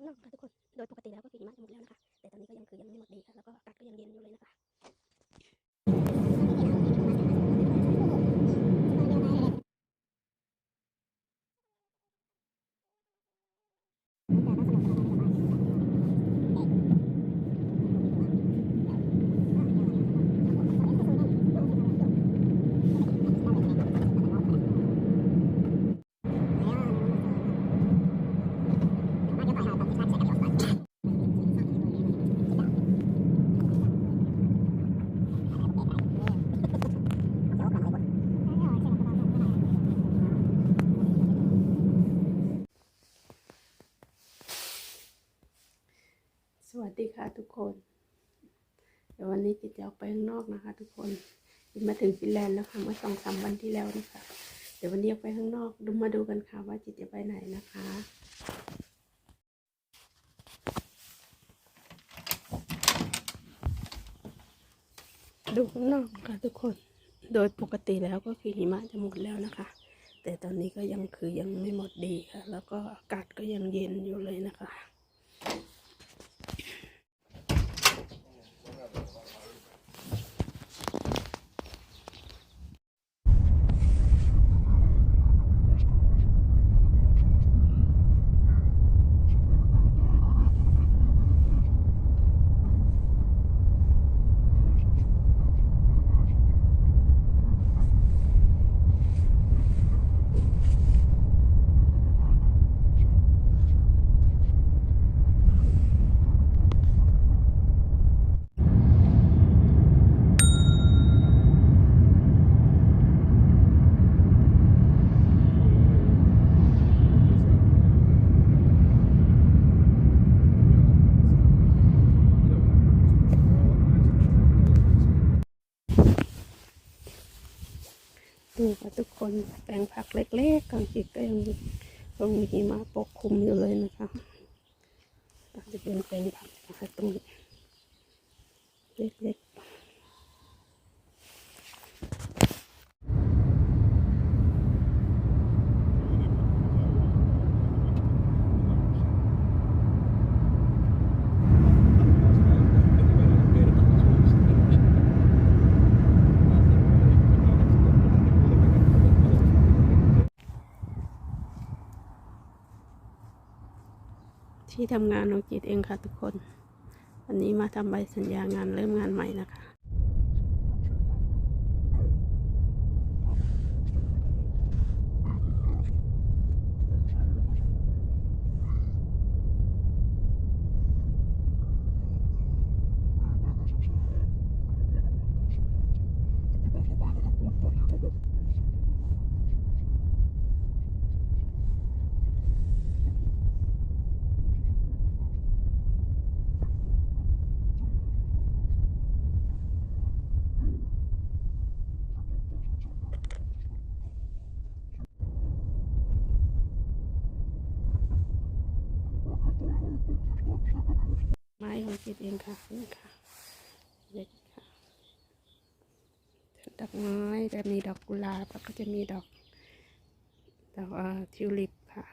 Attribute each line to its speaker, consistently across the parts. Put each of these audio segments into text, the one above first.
Speaker 1: ข้างนอกค่ะทุกคน โดยปกติแล้วก็คือหิมะจะหมดแล้วนะคะ แต่ตอนนี้ก็ยังคือยังไม่หมดดีค่ะ แล้วก็อากาศก็ยังเย็นอยู่เลยนะคะ
Speaker 2: ส วัสดีค่ะทุกคน เดี๋ยววันนี้จิตจะออกไปข้างนอกนะคะ ทุกคนจิตมาถึงฟินแลนด์แล้วค่ะเมื่อสองสามวันที่แล้วนะคะ เดี๋ยววันนี้ออกไปข้างนอกดูมาดูกันค่ะว่าจิตจะไปไหนนะคะดูข้างนอกค่ะทุกคน โดยปกติแล้วก็คือหิมะจะหมดแล้วนะคะ แต่ตอนนี้ก็ยังคือยังไม่หมดดีค่ะ แล้วก็อากาศก็ยังเย็นอยู่เลยนะคะ นี่ค่ะทุกคนแปลงผักเล็กๆก่อนจิตก็ยังคงมีหิมะปกคลุมอยู่เลยนะคะอาจจะเป็นแปลงผักนะคะตรงนี้เล็กๆ ที่ทำงานของจิตเองค่ะทุกคน วันนี้มาทำใบสัญญางานเริ่มงานใหม่นะคะ ไม้ของจิตเองค่ะนี่ค่ะเด็กค่ะดอกไม้จะมีดอกกุหลาบแล้วก็จะมีดอกดอกทิวลิปค่ะ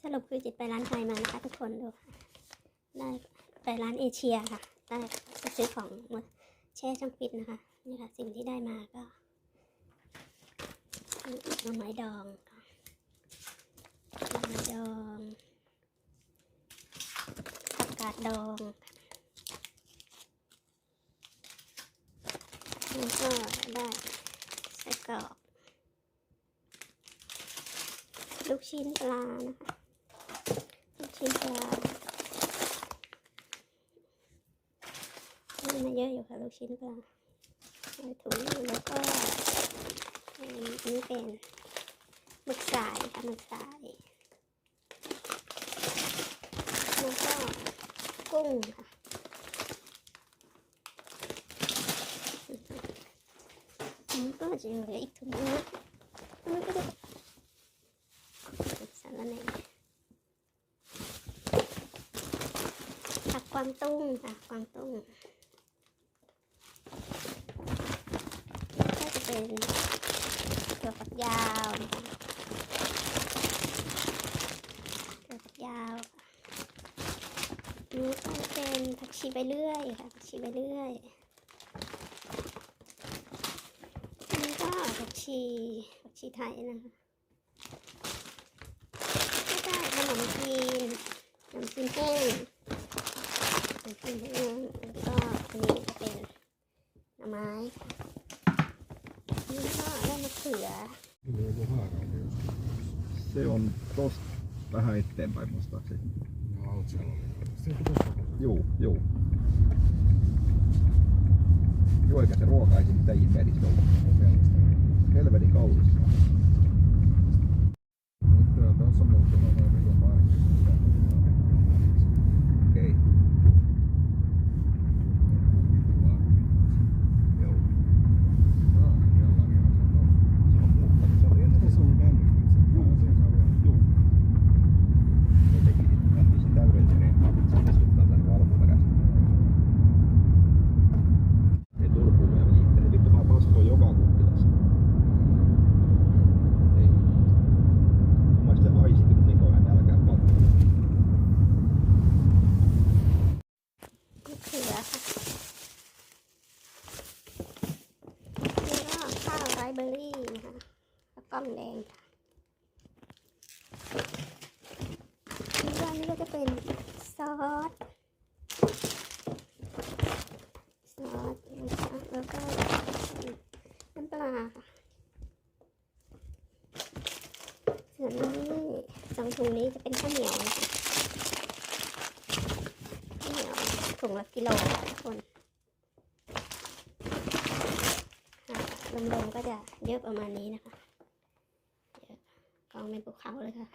Speaker 1: ส รุปคือจิตไปร้านไทยมานะคะทุกคนดูค่ะได้ไปร้านเอเชียค่ะได้ซื้อของมาแช่ช่องฟิตนะคะนี่ค่ะสิ่งที่ได้มาก็หน่อไม้ดองค่ะหน่อไม้ดองผักกาดดองแล้วก็ได้ไส้กรอกลูกชิ้นปลานะคะ ลูกชิ้นปลาได้ ชิ้นเปล่าใส่ถุงแล้วก็อันนี้เป็นหมึกสายค่ะหมึกสายแล้วก็กุ้งค่ะอันก็จะเหลืออีกถุงนึงนะอันก็จะสารแหน่ผักกวางตุ้งค่ะกวางตุ้งก็จะ เป็นถั่วฝักยาวถั่วฝักยาวนี้ก็เป็นผักชีใบเลื่อยค่ะผักชีใบเลื่อยอันนี้ก็ผักชีผักชีไทยนะคะแล้วก็ขนมจีนขนมจีนแห้ง
Speaker 3: se on tosta vähän eteenpäin muistaakseni. No, joo, joo. Joo, eikä se ruoka ei mitä ihmeellistä ollut. Helvetin kaulista. Nyt tää on
Speaker 1: muuttunut. ถุงนี้จะเป็นข้าวเหนียวนะคะข้าวเหนียวถุงละกิโลค่ะทุกคนค่ะรวมๆก็จะเยอะประมาณนี้นะคะเยอะกองเป็นภูเขาเลยค่ะ